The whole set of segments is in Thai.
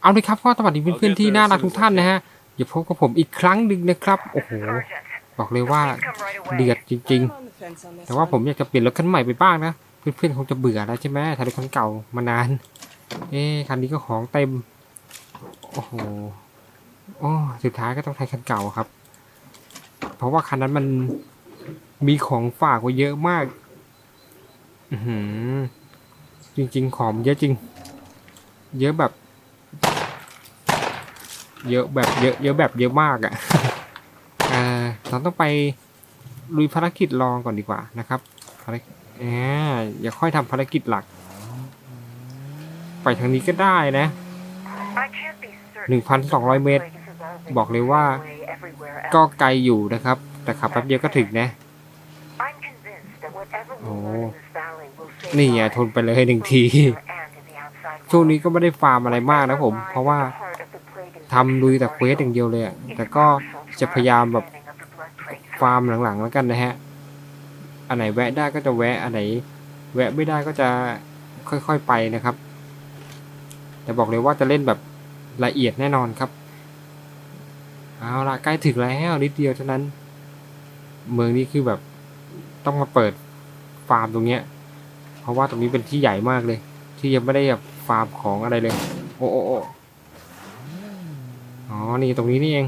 เอาเลยครับก็สวัสดีเพื่อนๆที่น่ารักทุกท่านนะฮะอย่าพบกับผมอีกครั้งหนึ่งนะครับ โอ้โห บอกเลยว่าเดือดจริง ๆ แต่ว่าผมอยากจะเปลี่ยนรถคันใหม่ไปบ้างนะเพื่อนๆคงจะเบื่อแล้วใช่ไหมถ้ารถคันเก่ามานาน เอ๊ะคันนี้ก็ของเต็ม โอ้โหโอ้สุดท้ายก็ต้องใช้คันเก่าครับ เพราะว่าคันนั้นมันมีของฝากไว้เยอะมาก อือหือจริง ๆ ของเยอะจริง เยอะแบบ เยอะแบบเยอะเยอะแบบเยอะมากอะอ่าเราต้องไปลุยภารกิจรองก่อนดีกว่านะครับภารกิจอ่าอย่าค่อยทำภารกิจหลัก ไปทางนี้ก็ได้นะ1,200เมตร บอกเลยว่าก็ไกลอยู่นะครับ แต่ขับแป๊บเดียวก็ถึงนะโอ้นี่ไงทนไปเลยหนึ่งที ช่วงนี้ก็ไม่ได้ฟาร์มอะไรมากนะผม เพราะว่า ทำลุยแต่เควสอย่างเดียวเลยอะแต่ก็จะพยายามแบบฟาร์มหลังๆแล้วกันนะฮะ อันไหนแวะได้ก็จะแวะ อันไหน แวะไม่ได้ก็จะค่อยๆไปนะครับ แต่บอกเลยว่าจะเล่นแบบละเอียดแน่นอนครับ เอาละใกล้ถึงแล้วนิดเดียวเท่านั้น เมืองนี้คือแบบต้องมาเปิดฟาร์มตรงเนี้ย เพราะว่าตรงนี้เป็นที่ใหญ่มากเลย ที่ยังไม่ได้แบบฟาร์มของอะไรเลย โอ้โอ้โอ นี่ตรงนี้นี่เอง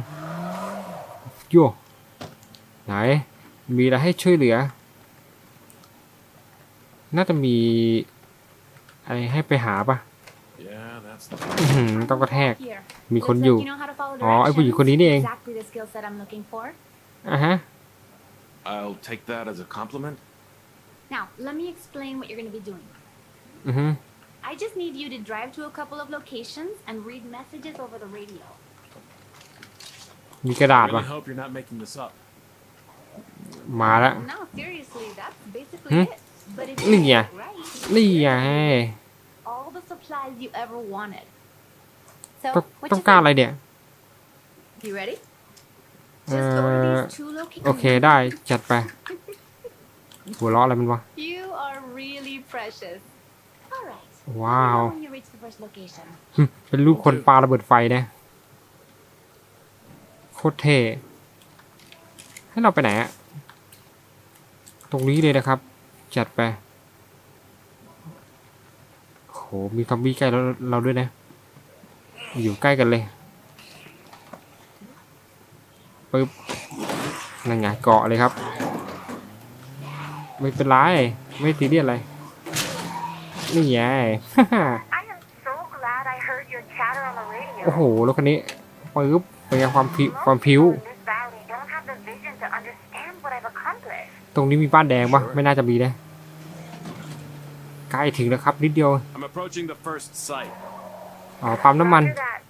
โย่ไหน มีอะไรให้ช่วยเหลือ น่าจะมีอะไรให้ไปหาปะ Yeah, that's the อื้อหือต้องกระแทก Here. มีคน Looks อยู่ like you know how to follow อ๋อ ไอผู้หญิงคนนี้นี่เอง Exactly the skill set I'm looking for. อะฮะ I'll take that as a compliment. Now, let me explain what you're going to be doing. อือฮึ I just need you to drive to a couple of locations and read messages over the radio. มีกระดาษ really ปะ hope you're not making this up. มาแล้ว No, seriously, that's basically Hmm? it. But if นี่ you ไง get it right, นี่ไง all the supplies you ever wanted. ต้อง So, what ต้อง you การ think? อะไรเนี่ย You ready? เอ่ Just go to อ these two โอเค locations. ได้จัดไป หัวเราะอะไรมันวะ You are really precious. All right. Wow. Let me know when you reach the first location. เป็นลูกคนปลาระเบิดไฟนะโคตรเท่ให้เราไปไหนอะตรงนี้เลยนะครับ จัดไปโหมีซอมบี้ใกล้เราเราด้วยนะ อยู่ใกล้กันเลยปึ๊บนั่นไงเกาะเลยครับ ไม่เป็นไร ไม่ตีเรียสอะไร นี่ไง I am so glad I heard your chatter on the radio. โอ้โหรถคันนี้ปึ๊บ เป็นไงความพิความ Most พิ้ว people in this valley don't have the vision to understand what I've accomplished. ตรงนี้มีบ้านแดงปะไม่น่าจะมีนะใกล้ถึงแล้วครับนิดเดียว I'm approaching the first site. อ๋อปั๊มน้ำมัน After that,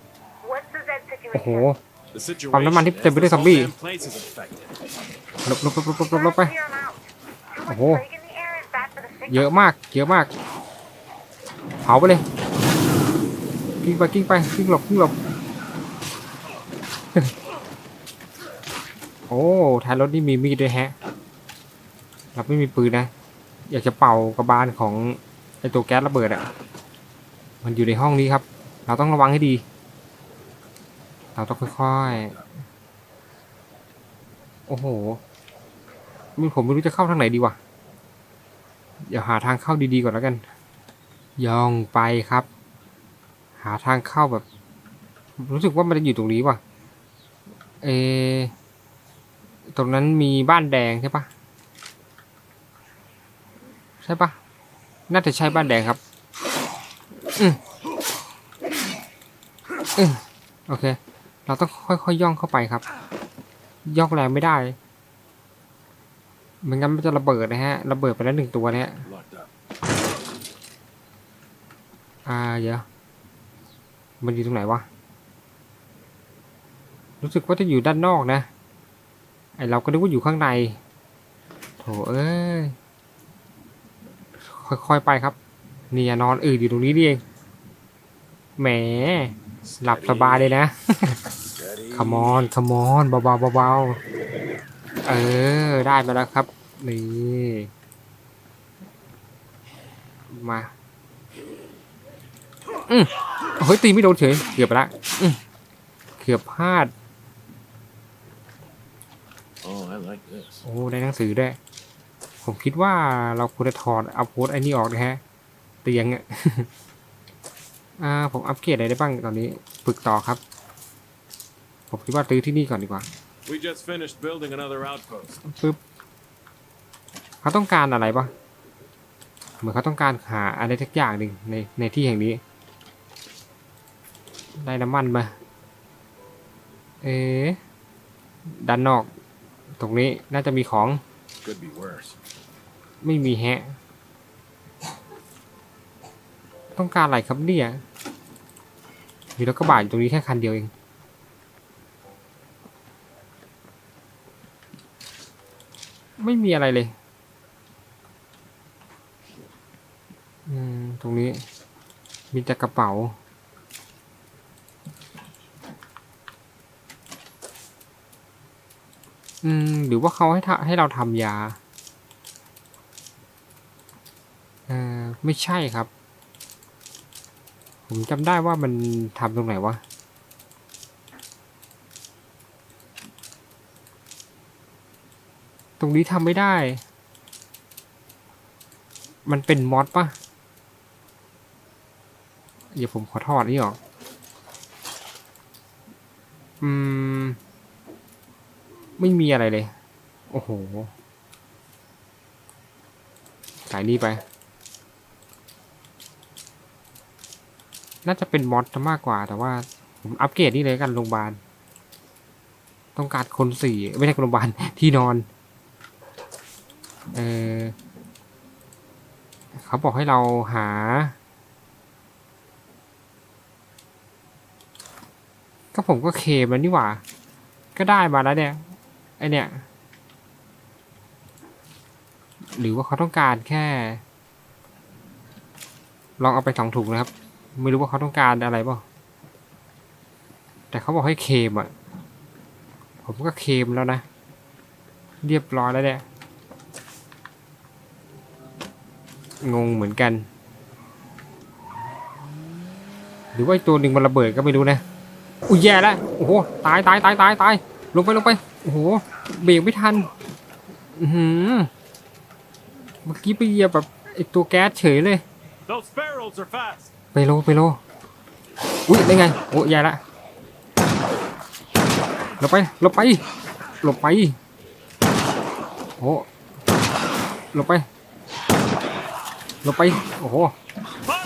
what's the Z โอ้โห situation? The situation ปั๊มน้ำมันที่ is เต็มไปด้วย this ซอมบี้ whole damn place is infected. หลบหลบหลบหลบหลบหลบหลบไป Clear 'em out. Too much Oh. plague in the air is bad for the sick. เยอะมากเยอะมากเผาไปเลยกิ้งไปกิ้งไปกิ้งหลบกิ้งหลบ โอ้ท้ายรถนี่มีมีดด้วยแฮะ เราไม่มีปืนนะ อยากจะเป่ากระบาลของไอตัวแก๊สระเบิดอะมันอยู่ในห้องนี้ครับ เราต้องระวังให้ดี เราต้องค่อยๆ โอ้โหมันผมไม่รู้จะเข้าทางไหนดีวะ เดี๋ยวหาทางเข้าดีๆก่อนแล้วกัน ย่องไปครับ หาทางเข้าแบบ รู้สึกว่ามันจะอยู่ตรงนี้ว่ะ เออตรงนั้นมีบ้านแดงใช่ปะใช่ปะน่าจะใช่บ้านแดงครับอืมอืมโอเค เราต้องค่อยๆย่องเข้าไปครับ ย่องแรงไม่ได้ไม่งั้นมันจะระเบิดนะฮะ ระเบิดไปแล้วหนึ่งตัวนะฮะอ่าเดี๋ยวมันอยู่ตรงไหนวะ รู้สึกว่าจะอยู่ด้านนอกนะ ไอเราก็นึกว่าอยู่ข้างใน โถเอ้ย ค่อยๆไปครับ นี่ยนอนอืดอยู่ตรงนี้นี่เอง แหม หลับสบายเลยนะ ขมอนขมอนเบาๆเบาๆ เออ ได้มาแล้วครับ นี่ มา อืมเฮ้ยตีไม่โดนเฉย เกือบไปละอื้อเกือบพลาด Oh, I like this. โอ้ได้หนังสือด้วย ผมคิดว่าเราควรจะถอดเอาโพสต์ไอ้นี่ออกนะฮะเตียงอะ อ่า ผมอัปเกรดอะไรได้บ้างตอนนี้ฝึกต่อครับ ผมคิดว่าซื้อที่นี่ก่อนดีกว่า We just finished building another outpost. ปึ๊บเขาต้องการอะไรปะเหมือนเขาต้องการหาอะไรสักอย่างหนึ่งในในที่แห่งนี้ ได้น้ำมันมา เอ๊ะด้านนอก ตรงนี้น่าจะมีของ Could be worse. ไม่มีแฮะ ต้องการอะไรครับเนี่ย มีรถกระบะอยู่ตรงนี้แค่คันเดียวเอง ไม่มีอะไรเลยอืมตรงนี้ มีแต่กระเป๋า อืม หรือว่าเขาให้ทให้เราทำยาเออไม่ใช่ครับ ผมจำได้ว่ามันทำตรงไหนวะตรงนี้ทำไม่ได้ มันเป็นมอดปะเดี๋ยวผมขอถอดนี่อออืม ไม่มีอะไรเลย โอ้โหสายนี้ไป น่าจะเป็นมอดมากกว่า แต่ว่า ผมอัปเกรดนี่เลยกันโรงพยาบาล ต้องการคนสี่ไม่ใช่โรงพยาบาลที่นอน เออเขาบอกให้เราหา ก็ผมก็เคมแล้วนี่หว่า ก็ได้มาแล้วเนี่ย ไอเนี่ย หรือว่าเขาต้องการแค่ ลองเอาไปสองถุงนะครับ ไม่รู้ว่าเขาต้องการอะไรเปล่แต่เขาบอกให้เคมอะ ผมก็เคมแล้วนะ เรียบร้อยแล้วเนี่ย งงเหมือนกัน หรือว่าตัวหนึ่งมันระเบิดก็ไม่รู้นะ อุ้ยแย่แล้ว โอ้โห ตายตายตายตายตายลงไปลงไป โอ้โห เบรกไม่ทัน อือหือเมื่อกี้ไปเหยียบแบบไอตัวแก๊สเฉยเลย Those barrels are fast. ไปโลไปโลอุ้ยได้ไง โอ้ยายละหลบไปหลบไปหลบไป โอ้หลบไปหลบไป โอ้โห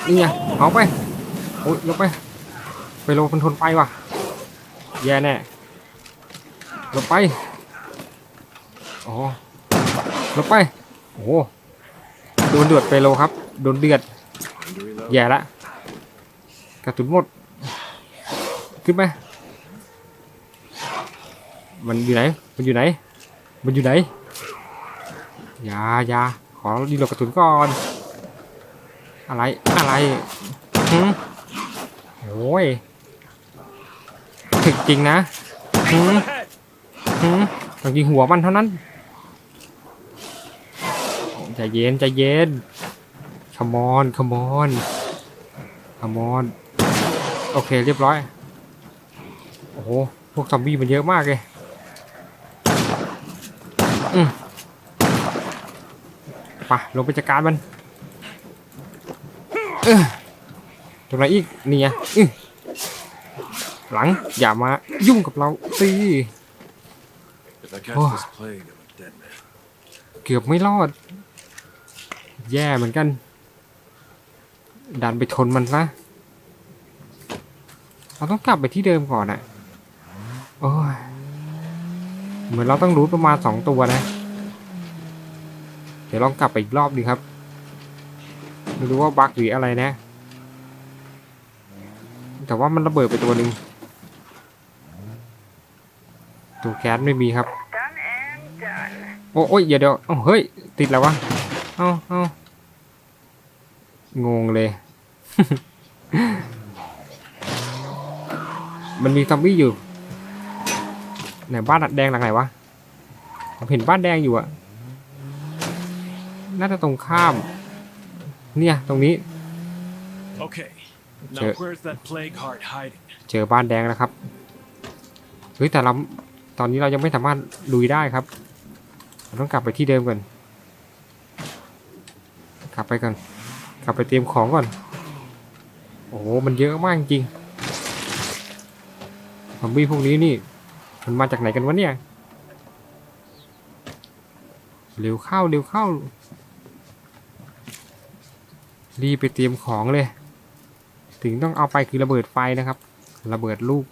นี่ไงเอาไป โอ้ยหลบไป ไปโลมันทนไฟว่ะ แย่แน่ห ลบไป โอ้โหหลบไป โอ้โหโดนเดือดไปโลครับ โดนเดือด แย่ละกระสุนหมด ขึ้นไปมันอยู่ไหน มันอยู่ไหน มันอยู่ไหน อย่าอย่าขอดีโหลกระสุนก่อน อะไร อะไรหืมโอ้ยถึกจริงนะหืม ต้องยิงหัวมันเท่านั้นใจเย็นใจเย็น come on come on come on โอเคเรียบร้อย โอ้โห พวกซอมบี้มันเยอะมากเลยอืมไปลงไปจัดการมันตรงไหนอีก นี่ไงหลังอย่ามายุ่งกับเราสิ If I catch Oh. this plague, I'm a dead man. เกือบไม่รอด แย่เหมือนกัน ดันไปทนมันซะเราต้องกลับไปที่เดิมก่อนอะโอ้ยเหมือนเราต้องรู้ประมาณสองตัวนะ เดี๋ยวลองกลับไปอีกรอบดีครับไม่รู้ว่าบั๊กหรืออะไรนะ แต่ว่ามันระเบิดไปตัวหนึ่งตัวแก๊สไม่มีครับ Done and done. โอ้โอ้ยเดี๋ยวเดี๋ยวเอ้าเฮ้ย ติดแล้ววะ เอ้าเอ้างงเลย มันมีซอมบี้อยู่ ไหนบ้านแดงหลังไหนวะ ผมเห็นบ้านแดงอยู่อะน่าจะตรงข้าม เนี่ย ตรงนี้ Okay. Now, Sure. where's that plague heart hiding? เจอบ้านแดงแล้วครับ เฮ้ย แต่เรา ตอนนี้เรายังไม่สามารถลุยได้ครับเรา ต้องกลับไปที่เดิมก่อน กลับไปก่อน กลับไปเตรียมของก่อน โอ้โห มันเยอะมากจริงซอมบี้พวกนี้นี่ มันมาจากไหนกันวะเนี่ย เร็วเข้าเร็วเข้า รีบไปเตรียมของเลย ถึงต้องเอาไปคือระเบิดไฟนะครับ ระเบิดลูก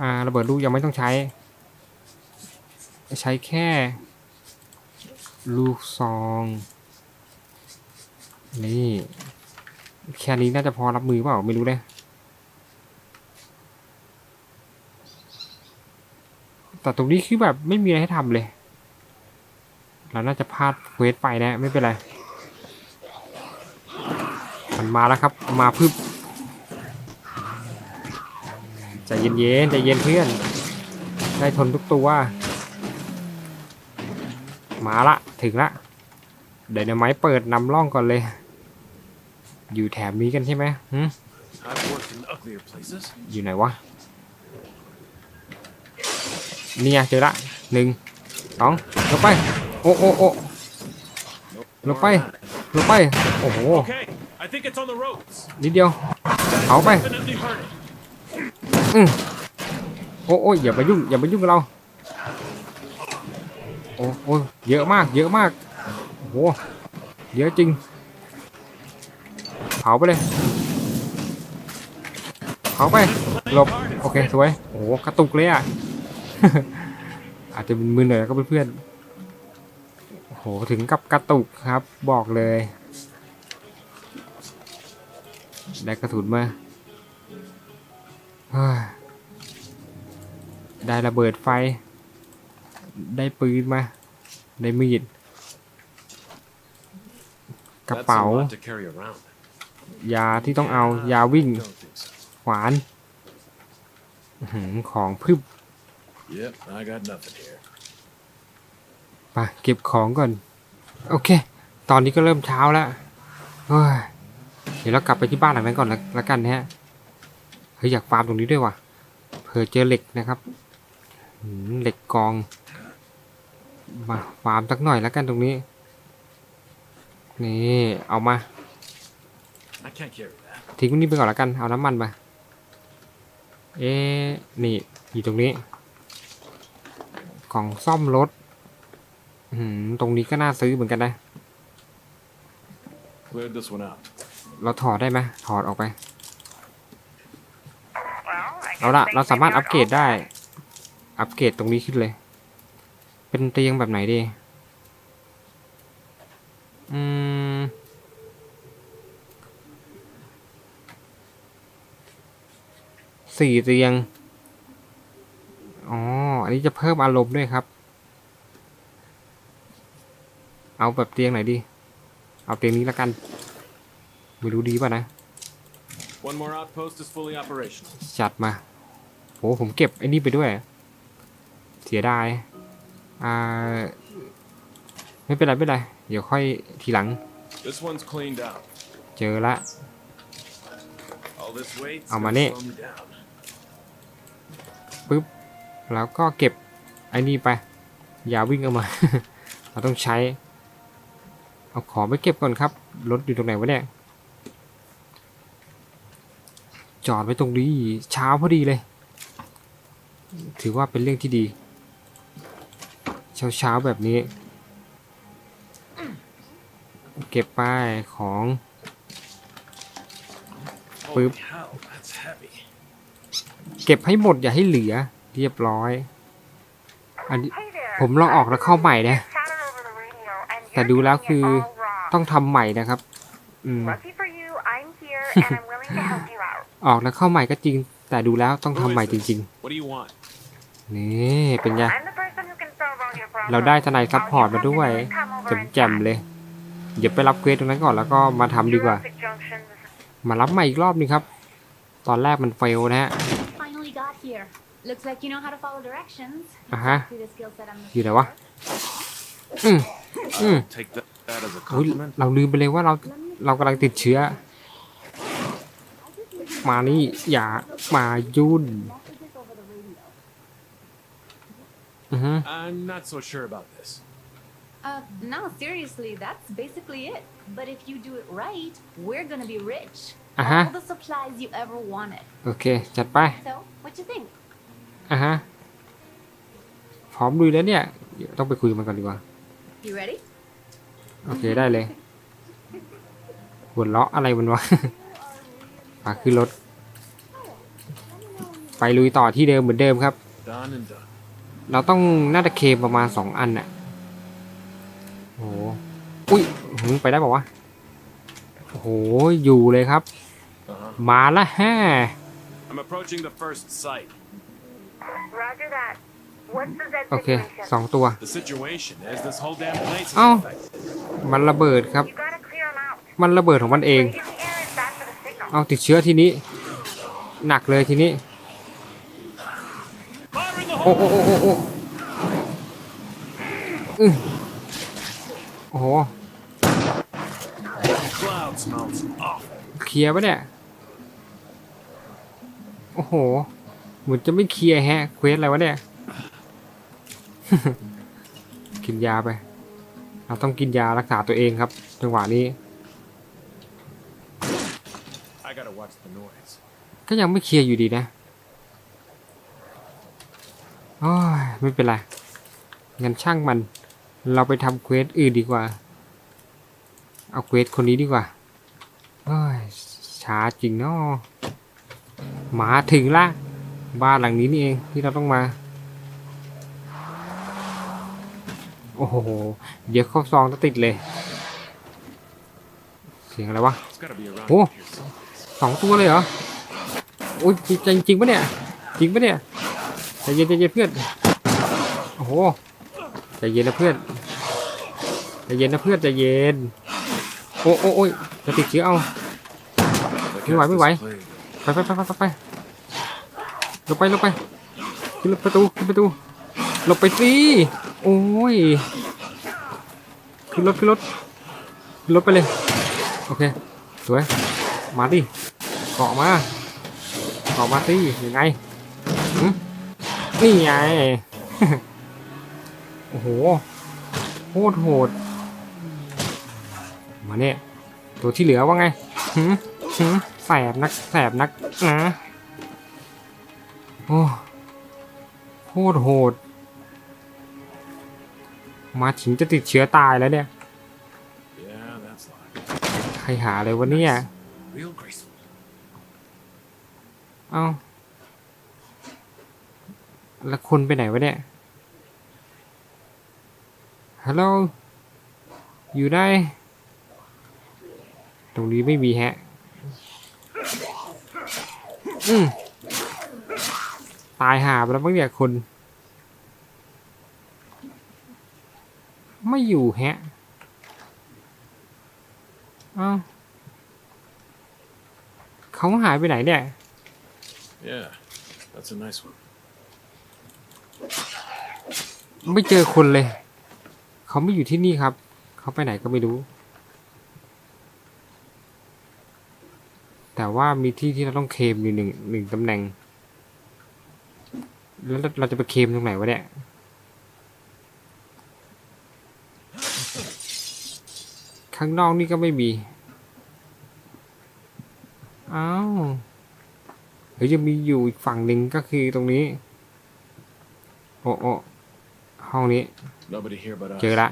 อ่า ระเบิดลูกยังไม่ต้องใช้ ใช้แค่ ลูกซอง นี่ แค่นี้น่าจะพอรับมือเปล่า ไม่รู้เลยแต่ตรงนี้คือแบบไม่มีอะไรให้ทำเลย เราน่าจะพลาดเควสไปนะ ไม่เป็นไร มันมาแล้วครับ มาพึบใจเย็นๆใจเย็นเพื่อน ได้ทนทุกตัว มาละ ถึงละ เดี๋ยวนะไม้เปิดนำร่องก่อนเลย อยู่แถบนี้กันใช่ไหมหึ I've worked in uglier places. อยู่ไหนวะนี่ไงเจอละหนึ่งสองลงไป โอ้โอ้โอ้ No Look, bye. more of that. ลงไป โอ้โห Okay, I think it's on the roads. นิดเดียวเอาไป Definitely heard it. โอ้โอ้ยอย่าไปยุ่งอย่าไปยุ่งกับเรา โอ้โอ้ยเยอะมาก เยอะมาก โอ้โห เยอะจริง เผาไปเลย เผาไป หลบ โอเค สวย โอ้โห กระตุกเลยอะ อาจจะมึนๆหน่อยก็เพื่อนๆโอ้โห ถึงกับกระตุกครับ บอกเลย ได้กระสุนมาได้ระเบิดไฟ ได้ปืนมา ได้มีด กระ That's เป๋า a lot to carry around. ยาที่ต้องเอา ยาวิ่ง Don't think so. ขวานอื้อหือของพึบ Yep, I got nothing here. ไปเก็บของก่อน โอเค ตอนนี้ก็เริ่มเช้าแล้วเฮ้ยเดี๋ยวเรากลับไปที่บ้านหลังนั้นก่อนละละกันนะฮะ เฮ้ยอยากฟาร์มตรงนี้ด้วยว่ะเผื่อเจอเหล็กนะครับหืมเหล็กกอง มาฟาร์มสักหน่อยแล้วกันตรงนี้ นี่ เอามา I can't carry that. ทิ้งไว้นี่ไปก่อนแล้วกัน เอาน้ำมันมา เอ๊ะนี่ อยู่ตรงนี้กล่องซ่อมรถอืมตรงนี้ก็น่าซื้อเหมือนกันนะ Cleared this one out. เราถอดได้ไหมถอดออกไป Well, I เอา guess ละ they เราสามารถ figured อัปเกรด all ได้ that. อัปเกรดตรงนี้ขึ้นเลย เป็นเตียงแบบไหนดี อืม สี่เตียง อ๋อ อันนี้จะเพิ่มอารมณ์ด้วยครับ เอาแบบเตียงไหนดี เอาเตียงนี้แล้วกัน ไม่รู้ดีป่ะนะ One more outpost is fully operational. จัดมาโหผมเก็บไอ้นี่ไปด้วย เสียดาย อ่าไม่เป็นไรไม่เป็นไรเดี๋ยวค่อยทีหลัง This one's cleaned out. เจอละ All this weight's เอา gonna มานี่ slow me down. ปึ๊บแล้วก็เก็บไอ้นี่ไป อย่าวิ่งเอามา เราต้องใช้ เอาของไปเก็บก่อนครับ รถอยู่ตรงไหนวะเนี่ย จอดไว้ตรงนี้เช้าพอดีเลย ถือว่าเป็นเรื่องที่ดี เช้าเช้าๆแบบนี้ เก็บไปของ Holy Boop. hell, that's heavy. เก็บให้หมดอย่าให้เหลือเรียบร้อย อันนี้ Hey there. ผมลองออกแล้วเข้าใหม่นะ Chatted over the radio and แต่ you're ดูแล้ว getting คือ it all wrong. ต้องทำใหม่นะครับ อืม Lucky for you, I'm here and I'm willing to help you out. ออกแล้วเข้าใหม่ก็จริง แต่ดูแล้วต้องทำใหม่จริง What do you want? ๆนี่เป็นไง เราได้ทนายซัพพอร์ต All you มา have to ด้วย do is come over and แจ่ม chat. ๆเลย เดี๋ยวไปรับเควสตรงนั้นก่อนแล้วก็มาทำดีกว่า Jurassic Junction, this is มารับใหม่อีกรอบนึงครับ ตอนแรกมันเฟลนะฮะ Finally got here. Looks like you know how to follow directions. Uh-huh. Exactly the skill set I'm อยู่ looking ไหนวะอืมอืม Take that, that as a อุ๊ย compliment. เราลืมไปเลยว่าเราเรากำลังติดเชื้อ มานี่อย่ามายุ่น อือฮึ I'm not so sure about this. Uh, no, seriously, that's basically it. But if you do it right, we're gonna be rich. Uh huh. All the supplies you ever wanted. โอเค จัดไป So, what you think? อะฮะ พร้อมลุยแล้วเนี่ยเดี๋ยวต้องไปคุยกับมันก่อนดีกว่า You ready? โอเค ได้เลย หัวเราะอะไรมันวะปาขึ้นรถ ไปลุยต่อที่เดิมเหมือนเดิมครับ Done and done. เราต้องน่าจะเคลมประมาณสองอันน่ะโอ้โหอุ้ยหึไปได้บอกว่าวะโอ้โหอยู่เลยครับ Uh-huh. มาละแฮะ I'm approaching the first site. Roger that. What's the Z โอเค situation? สองตัว The situation is this whole damn place is Oh. infected. มันระเบิดครับ You gotta clear them out. มันระเบิดของมันเอง Breathing the air is bad for the signal. เอาติดเชื้อทีนี้ หนักเลยทีนี้ Fire in the โอ้โอ้โอ้โหเคลียร์ปะเนี่ย โอ้โหเหมือนจะไม่เคลียร์แฮะ เควสอะไรวะเนี่ย กินยาไป เราต้องกินยารักษาตัวเองครับ จังหวะนี้ ก็ยังไม่เคลียร์อยู่ดีนะ โอ้ยไม่เป็นไรงั้นช่างมัน เราไปทำเควสอื่นดีกว่า เอาเควสคนนี้ดีกว่าโอ้ยช้าจริงเนาะมาถึงละ บ้านหลังนี้นี่เองที่เราต้องมา โอ้โห เดี๋ยวเข้าซองจะติดเลย เสียงอะไรวะ It's gotta be around Oh. here somewhere. สองตัวเลยเหรออุ้ยจริงจริงปะเนี่ย จริงปะเนี่ย ใจเย็นใจเย็นเพื่อน โอ้โห ใจเย็นนะเพื่อน ใจเย็นนะเพื่อนใจเย็น โอ้โอ้โอ้ยจะติดเชื้อเอา ไม่ไหวไม่ไหว ไปไปไปไปไปไปลงไปลงไปขึ้นประตูขึ้นประตูหลบไปสิ โอ้ย ขึ้นรถขึ้นรถขึ้นรถไปเลย โอเค สวย มาดิเกาะมาเกาะมาสิยังไงหึ นี่ไง โอ้โหโคตรโหด มาเนี่ย ตัวที่เหลือว่าไงหืมหืมแสบนักแสบนักนะโอ้โคตรโหด มาถึงจะติดเชื้อตายแล้วเนี่ย Yeah, like ใครหาเลยวะเนี่ย เอ้า แล้วคนไปไหนวะเนี่ย ฮัลโหล อยู่ได้ ตรงนี้ไม่มีแฮะ อืมตายหาไปแล้วบ้างเนี่ยคน ไม่อยู่แฮะอ้าวเขาหายไปไหนเนี่ย Yeah, that's a nice one. ไม่เจอคนเลย เขาไม่อยู่ที่นี่ครับ เขาไปไหนก็ไม่รู้ แต่ว่ามีที่ที่เราต้องเคมอยู่หนึ่งหนึ่งตำแหน่ง แล้วเราจะไปเคมตรงไหนวะเนี่ยข้างนอกนี่ก็ไม่มีอ้าวเฮ้ยยังมีอยู่อีกฝั่งหนึ่งก็คือตรงนี้ อ้โอ้ห้องนี้ Nobody here but us. เจอละ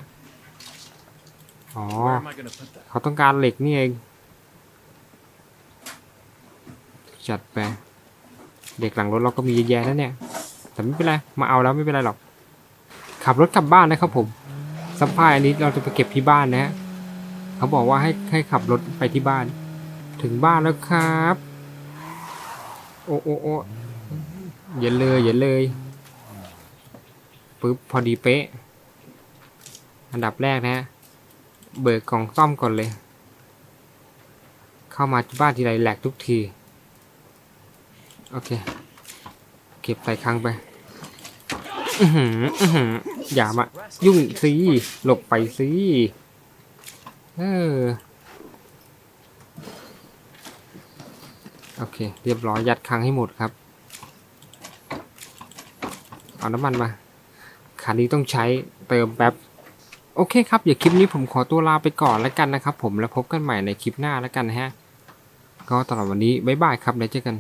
อ๋อ Where am I gonna put that? เขาต้องการเหล็กนี่เอง จัดไป เด็กหลังรถเราก็มีเยอะแยะแล้วเนี่ย แต่ไม่เป็นไร มาเอาแล้วไม่เป็นไรหรอก ขับรถกลับบ้านนะครับผมซัพพลายอันนี้เราจะไปเก็บที่บ้านนะฮะเขาบอกว่าให้ให้ขับรถไปที่บ้าน ถึงบ้านแล้วครับ โอ้โอ้โอ้อย่าเลยอย่าเลย ปึ๊บพอดีเป๊ะ อันดับแรกนะฮะเบิกกล่องซ่อมก่อนเลย เข้ามาที่บ้านทีไรแหลกทุกที โอเค เก็บใส่คลังไป อือหืออือหืออย่ามา ยุ่งสิหลบไปสิเออโอเค เรียบร้อยยัดคลังให้หมดครับ เอาน้ำมันมา คันนี้ต้องใช้เติมแป๊บโอเคครับอย่าคลิปนี้ผมขอตัวลาไปก่อนแล้วกันนะครับ ผมแล้วพบกันใหม่ในคลิปหน้าแล้วกันฮะ ก็ตลอดวันนี้บ๊ายบายครับแล้วเจอกัน